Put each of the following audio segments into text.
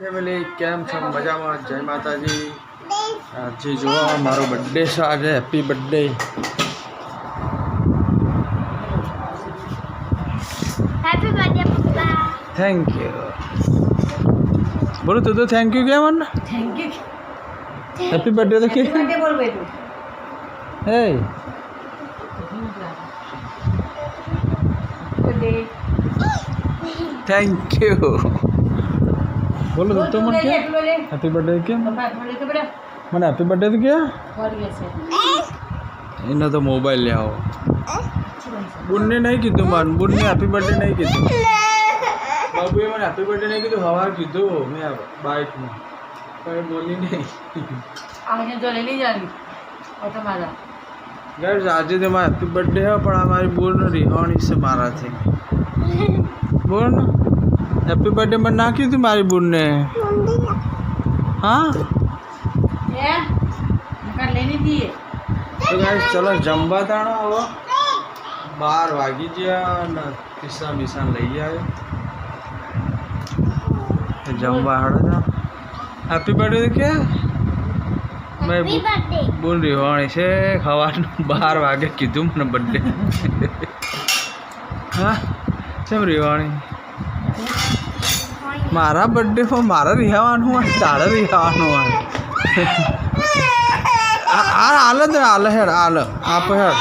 Family કેમ છો? મજામાં? જય માતાજી. આજે જોવા મારો બર્થડે છે. આજે હેપી બર્થડે હેપી બર્થડે પપ્પા થેન્ક યુ બોલો તું તો થેન્ક યુ કેમ અન્ન થેન્ક યુ હેપી બર્થડે તો કે બર્થડે બોલ હે થેન્ક યુ બોલો તું તો મને કે. હેપી બર્થડે બેટા. મને હેપી બર્થડે તો કે? એને તો મોબાઈલ લે આવો. બુનને નહીં કીધું માન બુનને હેપી બર્થડે નહીં કીધું. બાબુએ મને હેપી બર્થડે નહીં કીધું હવાર કીધું મેં બાઇકમાં. પણ બોલી નહીં. આજે તો લઈ લઈ જાવી ગાઈસ આજે તો મારા હેપી બર્થડે છે પણ આ મારી બોન રિહાણી છે મારાથી. બોલ હેપી બર્થડે મને નાખ્યું હતું મારી બુનને? હા? ચલો જમવા તાણો હવે બાર વાગી ગયા ને કિસ્સા બિસ્સા લઈ તો જમવા હાડો તા હેપી બર્થડે કે? મેં બોલ રિહાણી છે ખાવાનું બાર વાગે કીધું મને બર્થડે હા? કેમ રિહાણી? મારા બર્થડે પર મારે રિહાવાનું હોય, તારે રિહાવાનું હોય. આ હાલ જ હાલ હેડ, હાલ. આપ હેડ.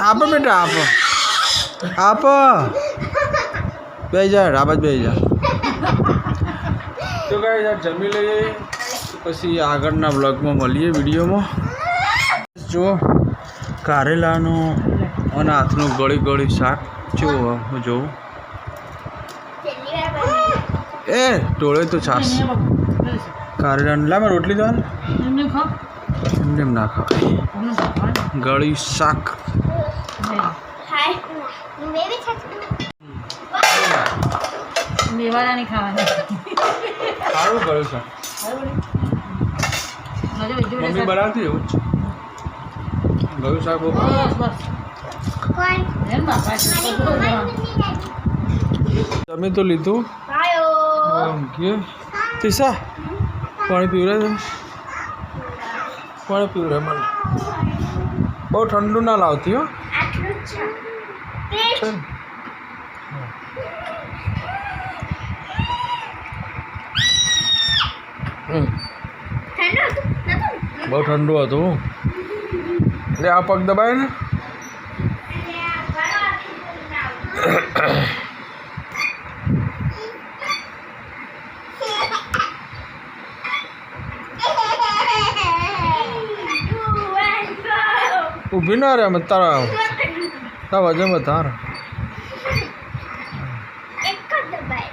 આપ બેટા, આપ. આપ. બે હેડ આપ જ બે જા. તો કઈ યાર જમી લઈએ. પછી આગળના બ્લોગમાં મળીએ વિડીયોમાં. જો, કારેલાનું અને હાથનું ગળી ગળી શાક. જો, હું જોઉં. એ ટોળે તો છાસ કારેલાનું લાવ રોટલી તો. એમને ના ખવાય. એમને ખાવ ગળી શાક. હાય બેબી છાસ મેવાડા નહીં ખાવાની. સારું શાક. મમ્મી બનાવતી એવું જ બહુ. તમે તો લીધું. હાયો એમ કે તીસા? પાણી પીવડે છે. પાણી પીવડે મને. બહુ ઠંડુ ના લાવતી હો. બહુ ઠંડુ હતું. એટલે આ પગ દબાય ને. ઊભી ના રહે મત તારા તારા વજન વધારે. એક જ દબાય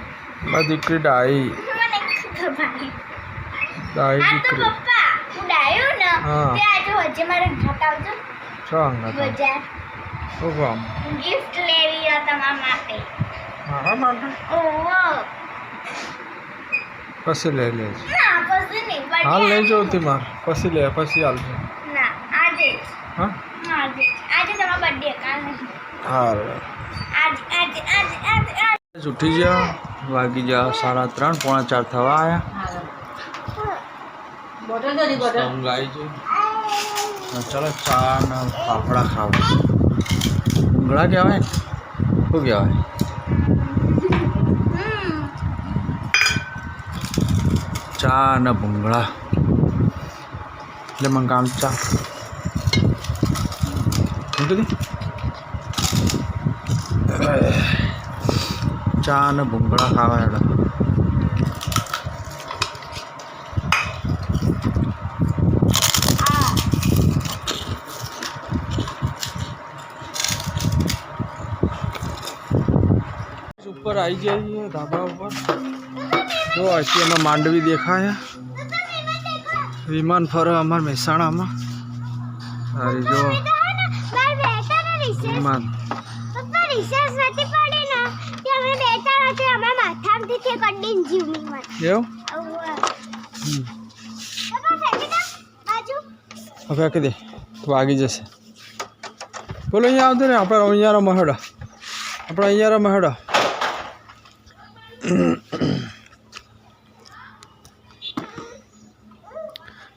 મારી દીકરી ડાઈ. મને એક દબાય ડાઈ આ તો દીકરી. પપ્પા હું ડાયો ને હા. તે આજે વચ્ચે મારે ઘાટ આવજો. ચાંગ હતા બજાર શું કામ? ગિફ્ટ લેવી હોય તમારા માટે. મારા માટે? ઓહો. પછી લઈ લેજો. ના પછી નહીં હાલ birthday લઈ જાઉં તી માર. પછી લે પછી હાલજો ના આજે જ. હા આજે જ. આજે તમારો બર્થડે કાલ નહીં હાલ આજે આજે આજે આજે આજે ઉઠી ગયા વાગી ગયા સાડા ત્રણ પોણા ચાર થવા આવ્યા બોટલ તો નહીં બોટલ. ઊંઘ આવી ગઈ ને ચાલો ચા ને ફાફડા ખાવા. ઊંઘળા કહેવાય? શું કહેવાય? ચા ને ભૂંગળા. એટલે મને કામ ચા. શું દે. ચા ને ભૂંગળા ખાવા હેડો. ઉપર આવી જઈએ ધાબા ઉપર. જો અહીંથી અમે માંડવી દેખાય વિમાન ફરો અમારા મહેસાણામાં. સારી જો વિમાન. રિસર્ચ નથી પડે ને તે અમે બેઠા હતા અમારા માથામાં દીઠે કડીને જીવની મત એવું હવે આખી દે તો આગી જશે બોલો અહીંયા આવતો ને આપણે અહીંયા મહેડો આપણે અહીંયા મહેડો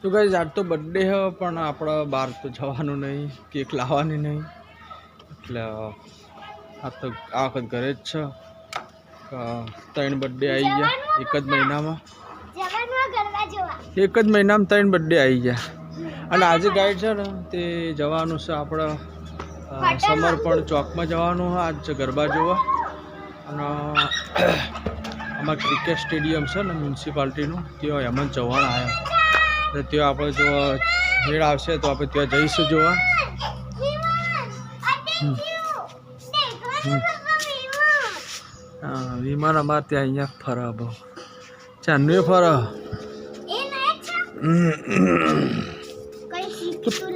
તો કઈ આજ તો બર્થડે હે પણ આપણે બહાર તો જવાનું નહીં કેક લાવવાની નહીં એટલે આ તો આ વખત ઘરે જ છે. ત્રણ બર્થડે આવી ગયા. એક જ મહિનામાં. એક જ મહિનામાં ત્રણ બર્થડે આવી ગયા. અને આજે ગાઈડ છે ને તે જવાનું છે આપણે સમર્પણ ચોકમાં જવાનું છે. આજ ગરબા જોવા. અને આમાં ક્રિકેટ સ્ટેડિયમ છે ને મ્યુનિસિપાલિટીનું ત્યાં હેમંત ચૌહાણ જવાના આવ્યા એટલે ત્યાં આપણે જો મેળ આવશે તો આપણે ત્યાં જઈશું જોવા. હમ. વિમાન અમારે ત્યાં અહીંયા ફરા બહુ. ચાંદનું એ ફરે.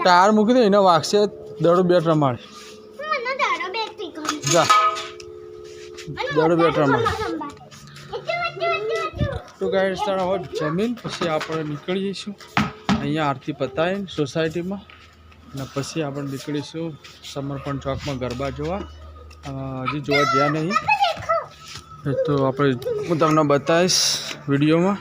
ટાયર મૂકી દે, એને વાગશે દડો બેટ રમાડે. જા. દડો બેટ રમાડે. તો ગાઈડ તારા હોય જમીન, પછી આપણે નીકળી જઈશું. અહીંયા આરતી પતાવીને સોસાયટીમાં અને પછી આપણે નીકળીશું સમર્પણ ચોકમાં ગરબા જોવા. હજી જોવા ગયા નહીં. તો આપણે હું તમને બતાવીશ વિડીયોમાં.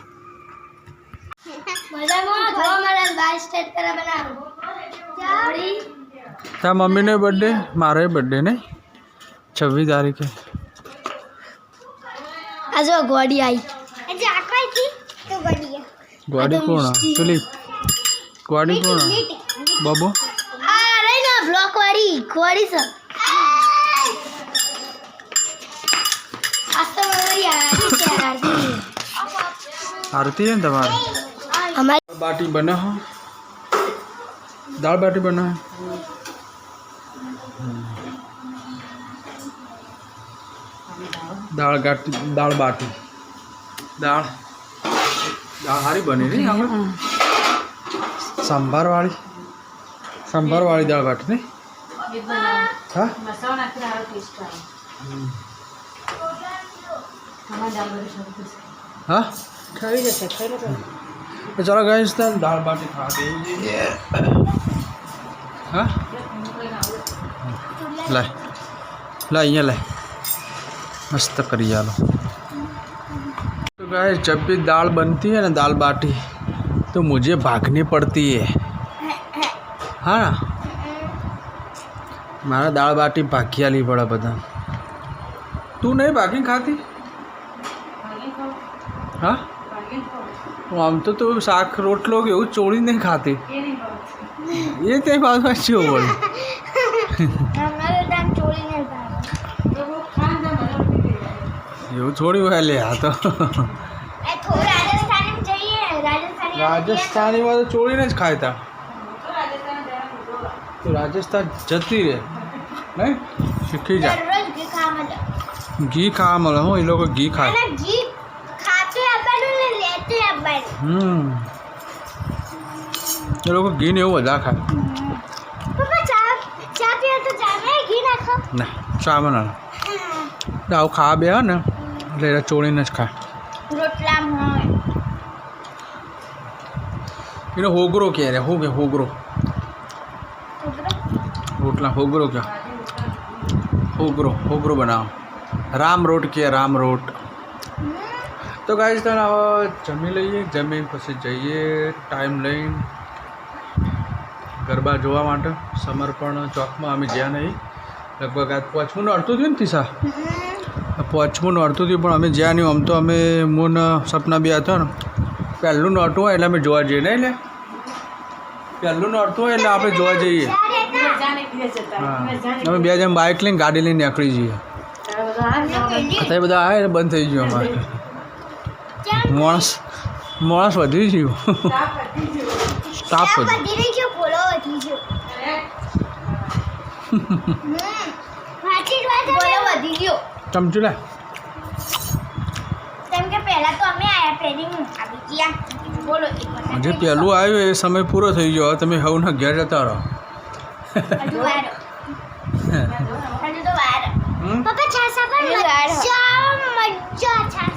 તારા મમ્મીને બર્થડે મારે બર્થડે ને? છવ્વીસ તારીખે. આજો ગોડી આવી ગોડી કોણ? પેલી ગોડી કોણ? બાબુ? આ રહી ના બ્લોક વાળી. ગોડી છે આસ્તો મારી આરતી ને તમારે અમારી બાટી બને હો દાળ બાટી બને દાળ ગાટી દાળ બાટી દાળ દાળ સારી બની નહીં આપણે સંભારવાળી સંભારવાળી દાળ બાટી નહીં હા મસાલો નાખીને આવે ટેસ્ટ આવે આમાં દાળ બધી શરૂ થશે હા ખરી જશે ખરી તો તો ચાલો ગાઈસ તો દાળ બાટી ખાવા દઈએ હા લાય લા અહીંયા લાય मस्त करी आलो तो गाय जब भी दाल बनती है ना दाल बाटी तो मुझे भागनी पड़ती है हाँ ना મારા દાળ બાટી ભાગ્યા લી પડે બધા તું નહીં ભાગીને ખાતી ભાગીને ખાઓ હા? આમ તો તું શાક રોટલો કે એવું ચોળી નહીં ખાતી એ તે બાજુમાં શું વળી જાય એવું થોડી હોય લે આ તો. રાજસ્થાનીમાં તો ચોળીને જ ખાતા તો. રાજસ્થાન જતી રહે. નહીં? શીખી જા. ઘી ખાવા ઘી ખાવા મળે હું એ લોકો ઘી ખાય અને ઘી ખાતું આપવાનું ને લેતું આપવાનું હમ. એ લોકો ઘી ને એવું વધારે ખાય. ના ચા ના? ચામાં ના આવું ખાવા બે ને એટલે ચોળીને જ ખાય. એનો હોગરો કે રે હું કે હોગરો? રોટલા હોગરો કે હોગરો હોગરો બનાવો. રામ રોટ કે રામ રોટ? તો ગાઈઝ તને હવે જમી લઈએ જમીન પછી જઈએ ટાઈમ લઈને ગરબા જોવા માટે. સમર્પણ ચોકમાં અમે જ્યાં નહીં. લગભગ આજ પાંચમું અડતું થયું ને તીસા? પાંચમું નડતું થયું પણ અમે જ્યાં નહીં. આમ તો અમે મૂન સપના બી હતા ને. પહેલું નડતું હોય એટલે અમે જોવા જઈએ ને એટલે? પહેલું નડતું હોય એટલે આપણે જોવા જઈએ. તારે હા. અમે બે જણ બાઇક લઈને ગાડી લઈને નીકળી જઈએ. તારે આ. અત્યારે બધા આવે એટલે બંધ થઈ ગયું અમારે. માણસ માણસ વધી ગયું. સ્ટાફ વધી ફોલો ફોલો ગયો. ચમચું લે. કેમ કે પહેલા તો અમે આયા પહેલી હું આવી ગયા. બોલો એક વખત જે પહેલું આવ્યું એ સમય પૂરો થઈ ગયો. હવે તમે હવના ઘેર જતા રહો. હજુ વાર. હજુ તો વાર. હમ? પપ્પા છાસ આપો મજા મજા. છાસ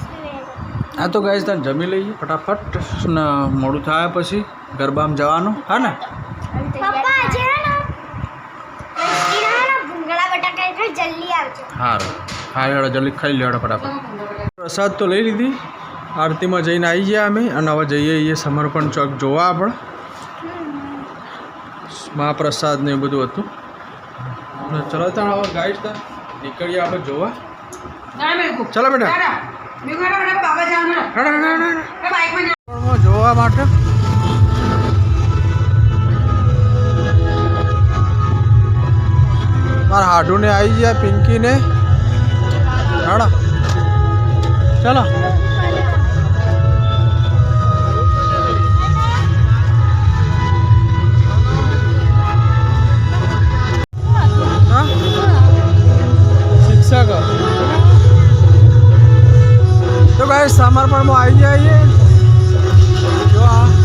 આ તો ગાઈસ તને જમી લઈએ ફટાફટ. ને મોડું થાય પછી ગરબામાં જવાનું. હા ને? પપ્પા આજે હે ને ભૂંગળા બટાકા એટલે જલ્દી આવજો. સારું હા જલ્દી ખાઈ લેડો ફટાફટ? પ્રસાદ તો લઈ લીધી. આરતીમાં જઈને આવી ગયા અમે અને હવે જઈએ એ સમર્પણ ચોક જોવા આપણે. મહાપ્રસાદ ને એ બધું હતું. ચલો તાણ હવે ગાઈડ ત્યાં નીકળીએ આપણે જોવા. ના ચલો બેટા. જોવા માટે. મારા હાડુને આવી ગયા પિંકીને. હાડા ચલો. સમર્પણમાં આવી જઈએ જો આ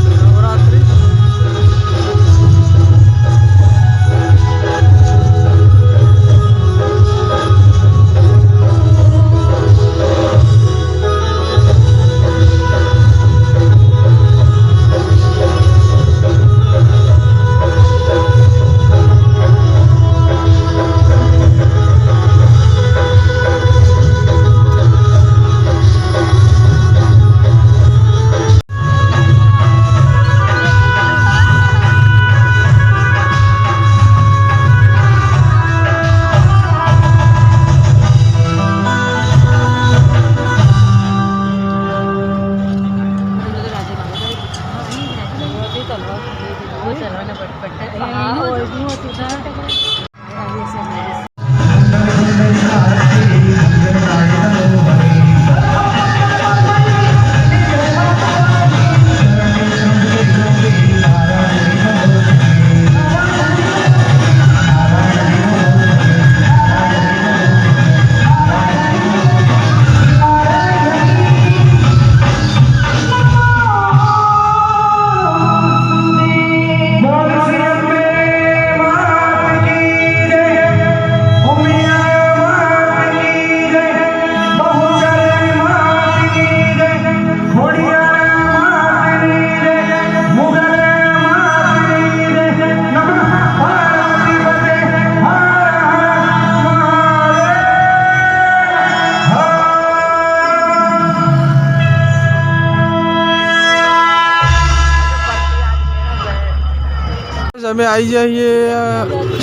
અમે આવી જઈએ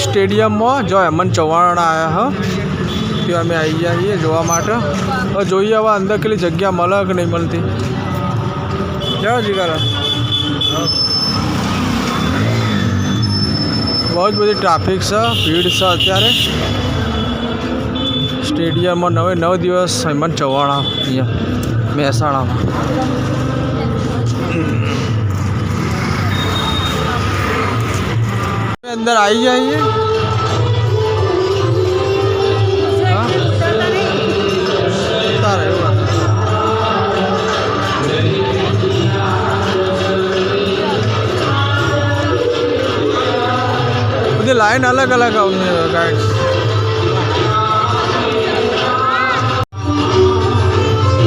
સ્ટેડિયમમાં. જો હેમંત ચૌહાણ આવ્યા હા. ત્યાં અમે આવી જઈએ જોવા માટે. હવે જોઈએ હવે અંદર કેટલી જગ્યા મળે કે નહીં મળતી. જાઓ જીગર બહુ જ બધી ટ્રાફિક છે, ભીડ છે અત્યારે. સ્ટેડિયમમાં નવે નવ દિવસ હેમંત ચૌહાણ અહીંયા, મહેસાણામાં. અંદર આવી હતું. બધી લાઈન અલગ અલગ આવતી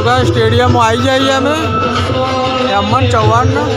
ગાઈડ સ્ટેડિયમ આવી જઈએ અમે હેમંત ચૌહાણના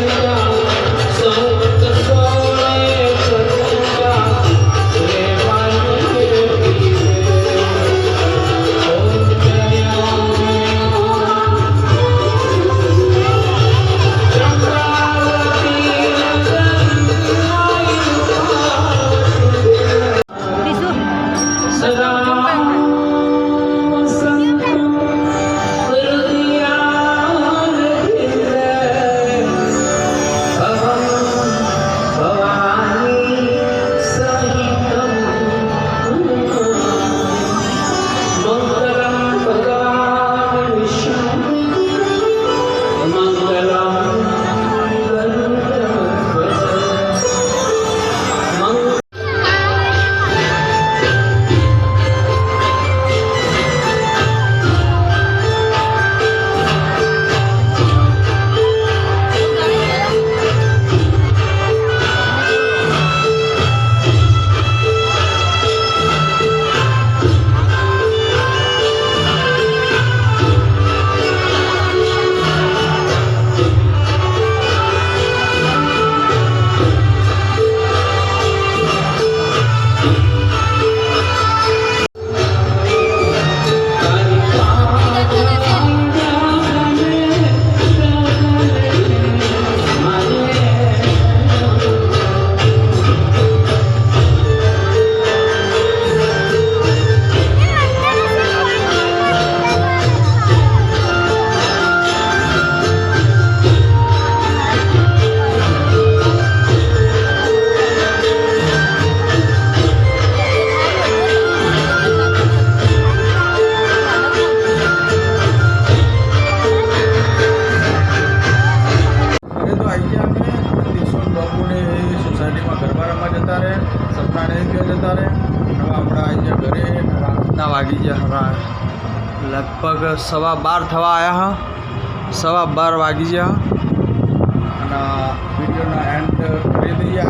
સવા બાર થવા આવ્યા હા. સવા બાર વાગી ગયા અને વિડીયોના એન્ડ કરી દઈએ.